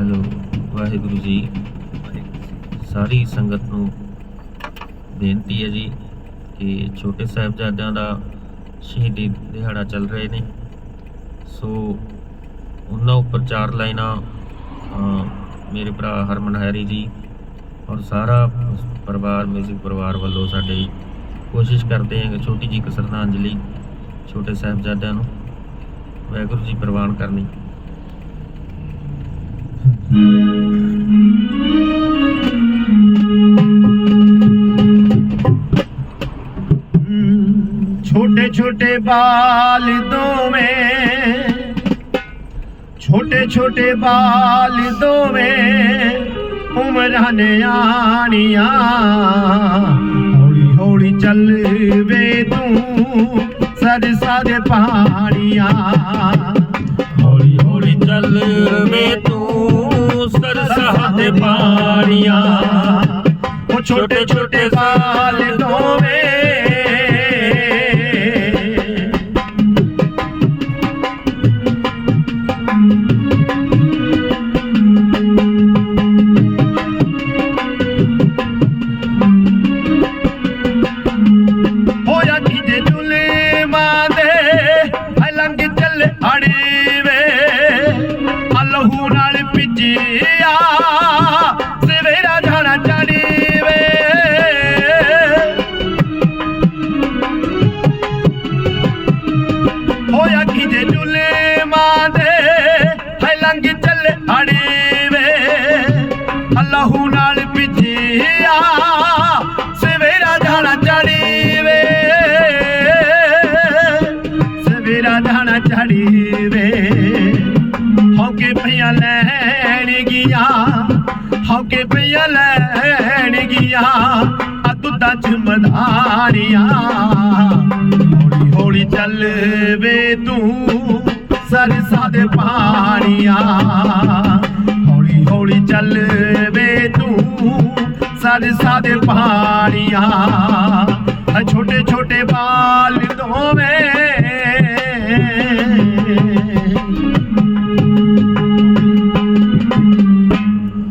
Hello, Waheguru ji. ਸਾਰੀ ਸੰਗਤ ਨੂੰ ਬੇਨਤੀ ਹੈ ਜੀ ਕਿ ਛੋਟੇ ਸਾਹਿਬਜ਼ਾਦਿਆਂ ਦਾ ਸ਼ਹੀਦੀ ਦਿਹਾੜਾ ਚੱਲ ਰਹੇ ਨੇ। ਸੋ ਉਹਨਾਂ ਉੱਪਰ ਚਾਰ ਲਾਈਨਾਂ ਮੇਰੇ ਭਰਾ ਹਰਮਨ ਹੈਰੀ ਜੀ ਔਰ ਸਾਰਾ ਪਰਿਵਾਰ ਮਿਊਜ਼ਿਕ ਪਰਿਵਾਰ ਵੱਲੋਂ ਸਾਡੇ ਕੋਸ਼ਿਸ਼ ਕਰਦੇ ਹਾਂ ਕਿ ਛੋਟੀ ਜੀ ਇੱਕ ਸ਼ਰਧਾਂਜਲੀ ਛੋਟੇ ਸਾਹਿਬਜ਼ਾਦਿਆਂ ਨੂੰ ਵਾਹਿਗੁਰੂ ਜੀ ਪ੍ਰਵਾਨ ਕਰਨੀ। ਛੋਟੇ ਛੋਟੇ ਬਾਲ ਦੋਵੇਂ, ਛੋਟੇ ਛੋਟੇ ਬਾਲ ਦੋਵੇਂ ਉਮਰਾਂ ਨੇ ਆਣੀਆਂ। ਹੌਲੀ ਹੌਲੀ ਚੱਲਵੇ ਤੂੰ ਸਰਸਾ ਦੇ ਪਹਾੜੀਆਂ ਪਾਣੀਆਂ। ਉਹ ਛੋਟੇ ਛੋਟੇ ਸਾਲ ਦੋਵੇਂ। ਅੜੀ ਵੇ ਅਲਹੂ ਨਾਲ ਭਿੱਜਿਆ। ਹੋਇਆ ਕੀ ਜੇ ਦੁਲੇ ਮਾਦੇ ਐ ਲੰਘ ਚੱਲ ਅੜੀ ਵੇ। ਅਲਹੂ ਨਾਲ ਭਿੱਜਿਆ, ਸਵੇਰਾ ਜਾਣਾ ਚੜੀ ਵੇ ਸਵੇਰਾ ਜਾਣਾ ਚੜੀ ਵੇ ਹੌਕੇ ਪਈਆਂ ਲੈਣ ਗਿਆ ਹੌਕੇ ਪਈਆਂ ਲੈਣ ਗਿਆ ਆ ਦੁੱਧਾਂ ਚ ਮਧਾਰੀਆਂ ਵੇ ਤੂੰ ਸਰਸਾ ਦੇ ਪਾਣੀਆਂ। ਹੌਲੀ ਹੌਲੀ ਚੱਲ ਵੇ ਤੂੰ ਸਰਸਾ ਦੇ ਪਾਣੀਆਂ। ਛੋਟੇ ਛੋਟੇ ਬਾਲ ਦੋਵੇਂ